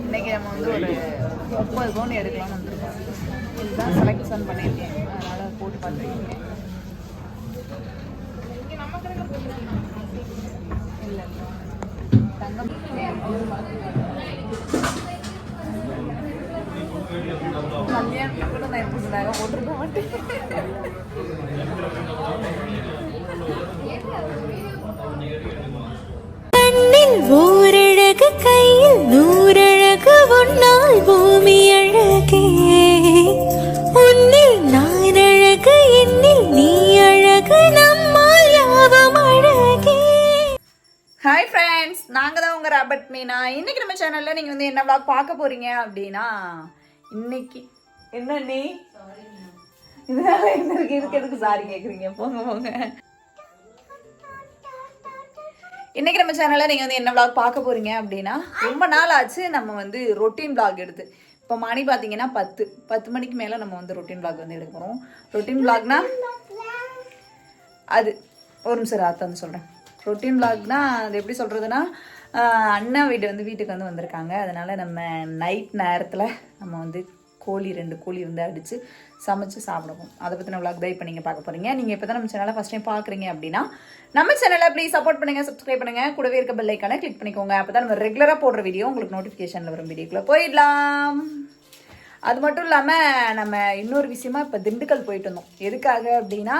இன்னைக்கு நம்ம வந்து ஒரு முப்பது பவுன் எடுக்கலாம்னு வந்திருக்கோம். இதுதான் செலெக்ஷன் பண்ணியிருக்கேன். அதனால் போட்டு பார்த்துருக்கேன் இல்லை தங்கம். கல்யாணத்துக்கு கூட நான் எப்படி போட்டிருக்க மாட்டேன். ஓரழகு கையில் நூறழகு உன்னால் பூமி அழகே. உன்னில் நான் அழகு என்னில் நீ அழகு நம்மால் யாவும் அழகே. ஹாய் ஃப்ரெண்ட்ஸ் நாங்கள் தான் உங்கள் ராபர்ட் மீனா. இன்னைக்கு நம்ம சேனலில் நீங்கள் வந்து என்ன vlog பார்க்க போறீங்க அப்படின்னா இன்னைக்கு என்ன நீ? இதனால என்ன இருக்கு? இதுக்கு எதுக்கு சாரி கேட்குறீங்க போங்க போங்க. இன்னைக்கு நம்ம சேனலில் நீங்கள் வந்து என்ன விளாக் பார்க்க போறீங்க அப்படின்னா ரொம்ப நாள் ஆச்சு நம்ம வந்து ரொட்டீன் விளாக் எடுத்து. இப்போ மணி பார்த்தீங்கன்னா பத்து. பத்து மணிக்கு மேலே நம்ம வந்து ரொட்டீன் விளாக் வந்து எடுக்க போகிறோம் ரொட்டீன் விளாக்னா அது ஒரு நிமிஷம் ராத்தா வந்து சொல்கிறேன் ரொட்டீன் விளாக்னா அது எப்படி சொல்கிறதுனா அண்ணா வீடு வந்து வீட்டுக்கு வந்து வந்திருக்காங்க. அதனால் நம்ம நைட் நேரத்தில் நம்ம வந்து கோழி ரெண்டு கோழி வந்து அடித்து சமைச்சு சாப்பிடுவோம். அதை பற்றின விளாக் தான் இப்போ நீங்கள் பார்க்க போகிறீங்க நீங்கள் இப்போ தான் நம்ம சேனலை ஃபஸ்ட் டைம் பார்க்குறீங்க அப்படின்னா நம்ம சேனலை ப்ளீஸ் சப்போர்ட் பண்ணுங்கள் சப்ஸ்கிரைப் பண்ணுங்கள் கூடவே இருக்க பெல்லைக்கான கிளிக் பண்ணிக்கோங்க. அப்போ தான் நம்ம ரெகுலராக போடுற வீடியோ உங்களுக்கு நோட்டிஃபிகேஷனில் வரும் வீடியோக்குள்ளே போயிடலாம். அது மட்டும் இல்லாமல் நம்ம இன்னொரு விஷயமா இப்போ திண்டுக்கல் போயிட்டு வந்தோம். எதுக்காக அப்படின்னா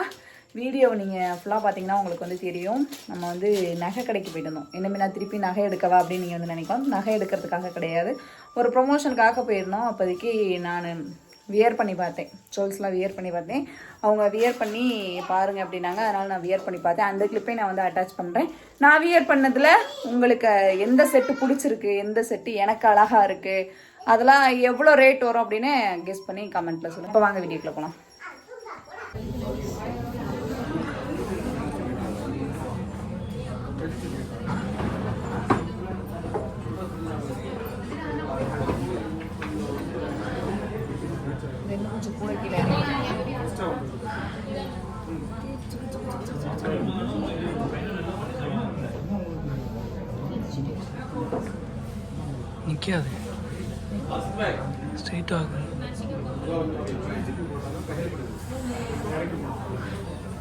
வீடியோ நீங்கள் ஃபுல்லாக பார்த்தீங்கன்னா உங்களுக்கு வந்து தெரியும். நம்ம வந்து நகை கடைக்கு போயிருந்தோம் இனிமேல் நான் திருப்பி நகை எடுக்கவா அப்படின்னு நீங்கள் வந்து நினைக்கலாம். நகை எடுக்கிறதுக்காக கிடையாது. ஒரு ப்ரொமோஷனுக்காக போயிருந்தோம். அப்போதைக்கு நான் வியர் பண்ணி பார்த்தேன். சோல்ஸ்லாம் வியர் பண்ணி பார்த்தேன். அவங்க வியர் பண்ணி பாருங்கள் அப்படின்னாங்க. அதனால் நான் வியர் பண்ணி பார்த்தேன். அந்த கிளிப்பை நான் வந்து அட்டாச் பண்ணுறேன் நான் வியர் பண்ணதில் உங்களுக்கு எந்த செட்டு பிடிச்சிருக்கு? எந்த செட்டு எனக்கு அழகாக இருக்குது அதெல்லாம் எவ்வளோ ரேட் வரும் அப்படின்னு கெஸ் பண்ணி கமெண்ட்டில் சொல்லுங்கள் இப்போ வாங்க வீடியோக்குள்ளே போகலாம் இது இன்னும் கொஞ்சம் கூட கீழே நிற்காது ஸ்ட்ரைட் ஆகும்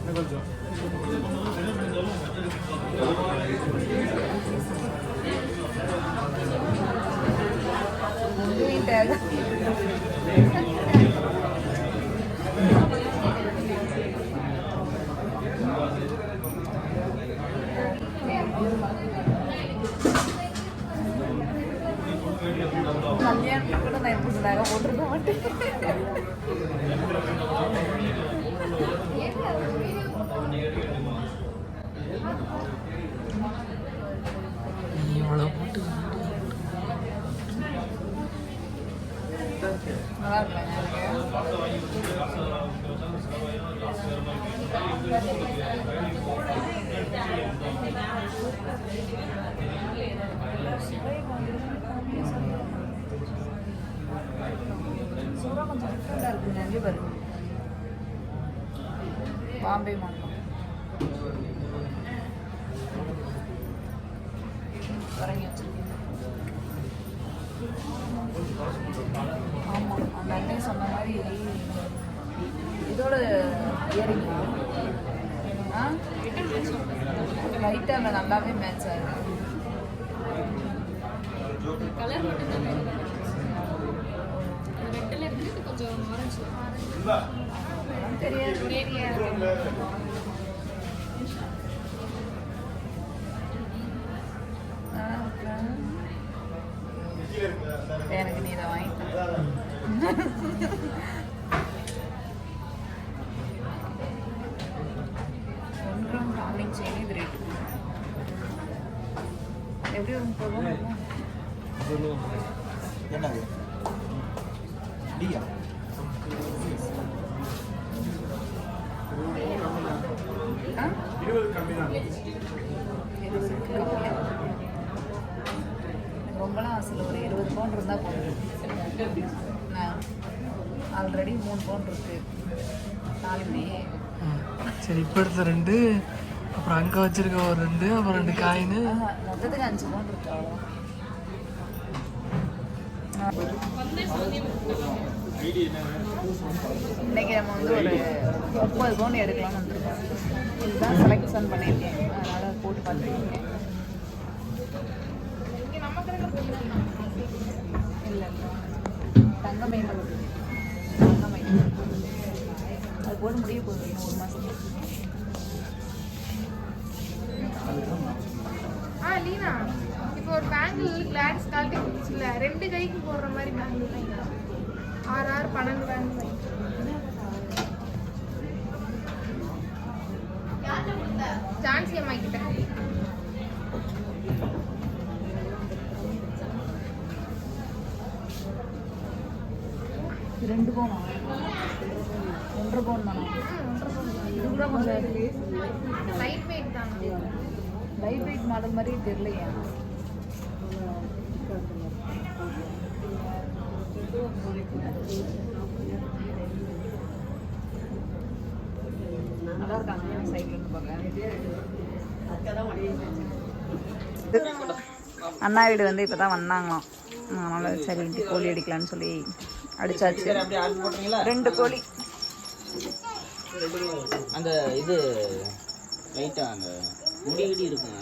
Doing that. நல்லா இருக்கலாம் கொஞ்சம் டிஃப்ரெண்டாக இருக்குங்க அங்கே பாரு பாம்பே மாம்பழம் இறங்கி வச்சிருக்கேன் ஆமாம் அந்த அண்ணன் சொன்ன மாதிரி இதோட இயரிங் லைட்டாக அந்த நல்லாவே மேட்ச் ஆகுது அதெல்லாம் தெரியாது. எனக்கு நீ இதை வாங்கி டார்லிங் செயின் இது ரேட்டு எப்படி ஒரு முப்பது ரூபா? என்னது டியா? இருபது கம்மியா? எனக்கு பவுன் இருந்தால் போதும். நான் ஆல்ரெடி மூணு பவுன் இருக்கு நாலுமே சரி இப்போ எடுத்த ரெண்டு அப்புறம் அங்கே வச்சிருக்க ஒரு ரெண்டு அப்புறம் ரெண்டு காயின். மொத்தத்துக்கு அஞ்சு பவுன் இருக்கு அவ்வளோ இன்னைக்கு நம்ம வந்து ஒரு முப்பது பவுன் எடுக்கலாம்னு வந்திருக்கோம். இதுதான் செலெக்ஷன் பண்ணியிருக்கேன். அதனால போட்டு பார்த்துருக்கேன். இல்லை தங்கமை தங்கமை அது போட்டு முடிய போகுது ஒரு மாதத்துக்கு ஆ லீனா இப்போ ஒரு பேங்கிள் கிளாஸ் கழட்டி கொடுத்துச்சுல ரெண்டு கைக்கு போடுற மாதிரி பேங்கிள் ஆறு ஆறு பன்னெண்டு பேங்கிள் ரெண்டு பவுனா ஒன்றரை பவுன் தானா? இது கூட கொஞ்சம் லைட் வெயிட் தான்? லைட் வெயிட் மாடல் மாதிரி தெரியலையா. நல்லா இருக்காங்க சைட்ல இருந்து பார்க்க அண்ணா வீடு வந்து இப்போ தான் வந்தாங்களாம். அதனால சரி கோழி அடிக்கலான்னு சொல்லி அடிச்சாச்சு. ரெண்டு கோழி. அந்த இது லைட்டா அந்த முடி கிடி இருக்கும்.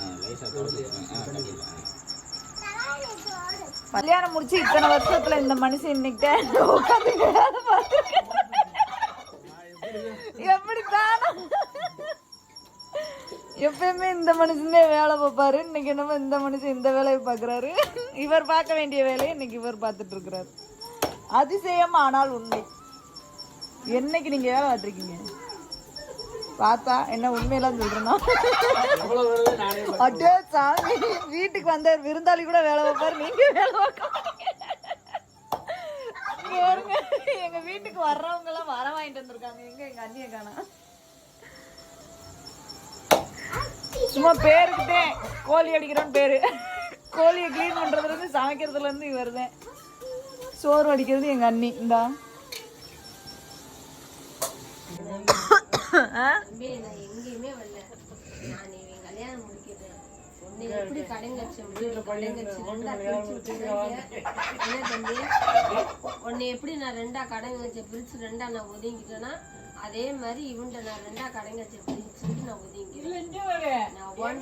கல்யாணம் முடிச்சு இத்தனை வருஷத்துல இந்த மனுஷன் இன்னைக்கு உட்காந்து பார்த்துருக்கேன். எப்படித்தான்? எப்பயுமே இந்த மனுஷனே வேலை பார்ப்பாரு. இன்னைக்கு என்னமோ இந்த மனுஷன் இந்த வேலையை பார்க்குறாரு. இவர் பார்க்க வேண்டிய வேலையை இன்னைக்கு இவர் பார்த்துட்டு இருக்கிறாரு. அதிசயம் ஆனால் உண்மை. என்னைக்கு நீங்க வேலை பார்த்துருக்கீங்க? பார்த்தா என்ன உண்மையெல்லாம் சொல்றேன்னா அடே சாமி வீட்டுக்கு வந்த விருந்தாளி கூட வேலை வைப்பார் நீங்க வேலை பார்க்க பாருங்க, எங்க வீட்டுக்கு வர்றவங்க எல்லாம் வர வாங்கிட்டு வந்திருக்காங்க. எங்க எங்க அண்ணிய காணா? சும்மா பேருக்கிட்டே கோழி அடிக்கிறோன்னு பேரு. கோழியை க்ளீன் பண்றதுல இருந்து சமைக்கிறதுல இருந்து வருதேன் சோறு அடிக்கிறது எங்க அண்ணி. இந்தா. ஆ? தம்பி நான் எங்கேயுமே வரல. நான் இவன் கல்யாணம் முடிக்கிறேன் உன்னை எப்படி ரெண்டா நான் ரெண்டா கடைங்கச்சை பிரிச்சு ரெண்டா நான் ஒதுங்கிட்டேன்னா அதே மாதிரி இவன்ட்ட நான் ரெண்டா கடைங்கச்சை பிரிச்சுட்டு நான் ஒதுங்கிக்கிறேன் நான் ஒன்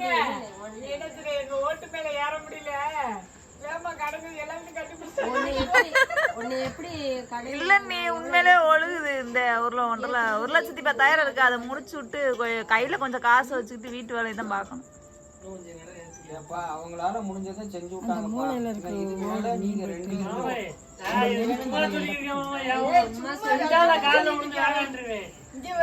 ஒன் இல்ல நீ உண்மையிலே ஒழுகுது. இந்த ஊர்ல ஒன்றரை ஒரு லட்சத்தி பத்தாயிரம் இருக்கு. அதை முடிச்சு விட்டு கையில கொஞ்சம் காசு வச்சுக்கிட்டு வீட்டு வேலையை தான் பார்க்கணும். அவங்களால முடிஞ்சதை செஞ்சு நீங்க ரெண்டு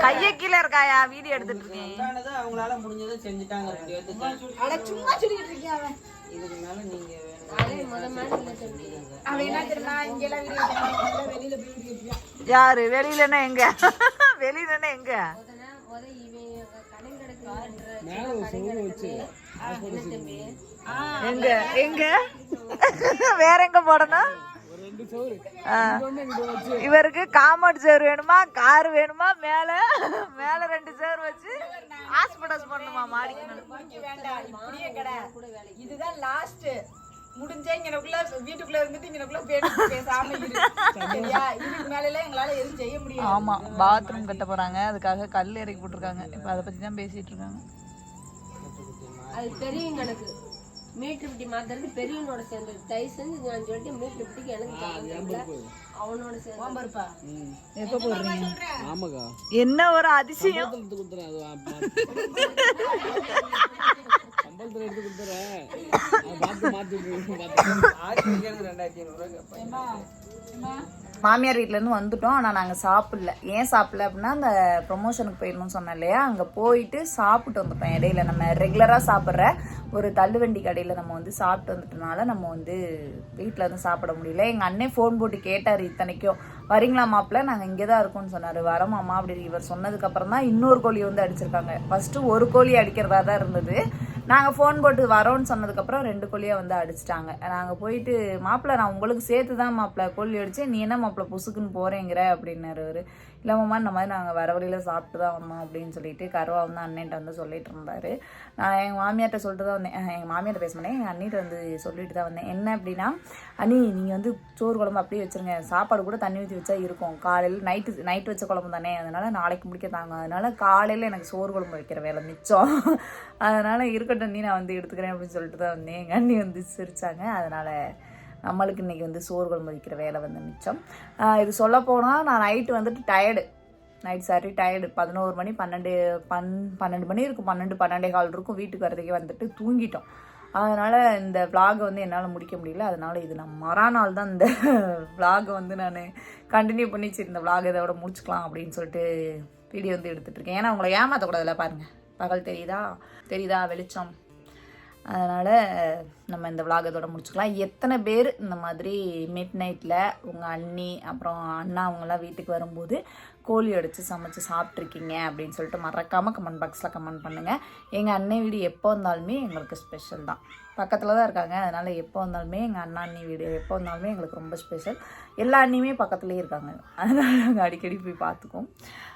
கைய கீழே இருக்காயா வீடியோ எடுத்துட்டு இருக்கேன் அவங்களால முடிஞ்சதை செஞ்சுட்டாங்க ரெண்டு பேத்துக்கு இதுக்கு மேல நீங்க யாரு? வெளியிலன்னா எங்க? வெளியிலன்னா எங்க? எங்க? எங்க? வேற எங்க போடணும்? இவருக்கு காம்பவுண்ட் சேர் வேணுமா? கார் வேணுமா? மேல மேல ரெண்டு சேர் வச்சு ஹாஸ்பிட்டல்ஸ் பண்ணுமா மாடிக்கணும் கடை. இதுதான் லாஸ்ட் முடிஞ்சா இங்கனக்குள்ள வீட்டுக்குள்ள இருந்துட்டு இங்கனக்குள்ள பேசி பேசாம சரியா? இதுக்கு மேல எங்களால எதுவும் செய்ய முடியாது. ஆமா பாத்ரூம் கட்ட போறாங்க. அதுக்காக கல் இறக்கி போட்டிருக்காங்க. இப்ப அதை பத்தி தான் பேசிட்டு இருக்காங்க. அது பெரியவங்க கணக்கு மீட்டர் பிடி மாத்துறது பெரியவனோட சேர்ந்தது தயவு செஞ்சு நான் சொல்லிட்டு மீட்டர் பிடிக்கு எனக்கு. அவனோட சேர்ந்து. என்ன ஒரு அதிசயம்? சம்பளத்தில் எடுத்து கொடுத்துறேன் பார்த்து மாற்றி ரெண்டாயிரத்தி ஐநூறுரூவா மாமியார் வீட்டிலேருந்து வந்துட்டோம் ஆனால் நாங்கள் சாப்பிடல. ஏன் சாப்பிடல அப்படின்னா அந்த ப்ரொமோஷனுக்கு போயிடணும்னு சொன்னேன் இல்லையா? அங்கே போயிட்டு சாப்பிட்டு வந்துட்டோம் இடையில. நம்ம ரெகுலராக சாப்பிட்ற ஒரு தள்ளுவண்டி கடையில் நம்ம வந்து சாப்பிட்டு வந்துட்டனால நம்ம வந்து வீட்டில் வந்து சாப்பிட முடியல. எங்கள் அண்ணன் ஃபோன் போட்டு கேட்டார் இத்தனைக்கும். வரீங்களா மாப்பிள்ள? நாங்கள் இங்கே தான் இருக்கோம்னு சொன்னார். வரமாமா அப்படி இவர் சொன்னதுக்கப்புறம் தான் இன்னொரு கோழி வந்து அடிச்சிருக்காங்க. ஃபஸ்ட்டு ஒரு கோழி அடிக்கிறதா தான் இருந்தது. நாங்கள் ஃபோன் போட்டு வரோன்னு சொன்னதுக்கப்புறம் ரெண்டு கோழியாக வந்து அடிச்சிட்டாங்க. நாங்கள் போயிட்டு மாப்பிள்ளை நான் உங்களுக்கு சேர்த்து தான் மாப்பிள்ளை கோழி அடிச்சு நீ என்ன மாப்பிள்ளை புசுக்குன்னு போகிறேங்கிற அப்படின்னாரு அவர். இல்லைம்மா இந்த மாதிரி நாங்கள் வர வழியில் சாப்பிட்டு தான் வந்தோம் அப்படின்னு சொல்லிட்டு கருவா வந்து அண்ணன்ட்ட வந்து சொல்லிட்டு இருந்தார். நான் எங்கள் மாமியார்கிட்ட சொல்லிட்டு தான் வந்தேன் எங்கள் மாமியார்ட்ட பேச மாட்டேன். எங்கள் அண்ணிட்ட வந்து சொல்லிட்டு தான் வந்தேன். என்ன அப்படின்னா அண்ணி நீங்கள் வந்து சோறு குழம்பு அப்படியே வச்சுருங்க. சாப்பாடு கூட தண்ணி ஊற்றி வச்சா இருக்கும். காலையில் நைட்டு நைட்டு வச்ச குழம்பு தானே. அதனால் நாளைக்கு முடிக்க தாங்க அதனால் காலையில் எனக்கு சோறு குழம்பு வைக்கிற வேலை மிச்சம். அதனால் இருக்கட்டும். நீ நான் வந்து எடுத்துக்கிறேன் அப்படின்னு சொல்லிட்டு தான் வந்தேன் எங்கள் அண்ணி வந்து சிரிச்சாங்க. அதனால் நம்மளுக்கு இன்றைக்கி வந்து சோறு குழம்பு வைக்கிற வேலை வந்து மிச்சம். இது சொல்ல போனால் நான் நைட்டு வந்துட்டு டயர்டு நைட் சாரி டயர்டு பதினோரு மணி பன்னெண்டு பன் பன்னெண்டு மணி இருக்கும். பன்னெண்டு பன்னெண்டே கால் இருக்கும். வீட்டுக்கு வரதுக்கே வந்துட்டு தூங்கிட்டோம். அதனால் இந்த vlog வந்து என்னால் முடிக்க முடியல. அதனால் இது நான் மறாநாள் தான் இந்த vlog வந்து நான் கண்டினியூ பண்ணி சரி இந்த vlog இதோட முடிச்சுக்கலாம் அப்படின்னு சொல்லிட்டு வீடியோ வந்து எடுத்துகிட்டு இருக்கேன். ஏன்னா உங்களை ஏமாற்றக்கூடாதுல பாருங்கள் பகல் தெரியுதா? தெரியுதா வெளிச்சம்? அதனால் நம்ம இந்த vlog இதோட முடிச்சுக்கலாம். எத்தனை பேர் இந்த மாதிரி மிட் நைட்டில் உங்கள் அண்ணி அப்புறம் அண்ணா அவங்களாம் வீட்டுக்கு வரும்போது கோழி அடித்து சமைச்சு சாப்பிட்ருக்கீங்க அப்படின்னு சொல்லிட்டு மறக்காமல் கமெண்ட் பாக்ஸில் கமெண்ட் பண்ணுங்கள் எங்கள் அண்ணன் வீடு எப்போ வந்தாலுமே எங்களுக்கு ஸ்பெஷல் தான். பக்கத்தில் தான் இருக்காங்க. அதனால் எப்போ வந்தாலுமே எங்கள் அண்ணா அண்ணி வீடு எப்போ வந்தாலுமே எங்களுக்கு ரொம்ப ஸ்பெஷல் எல்லா அண்ணியுமே பக்கத்துலேயே இருக்காங்க. அதனால் நாங்கள் அடிக்கடி போய் பார்த்துக்குவோம்.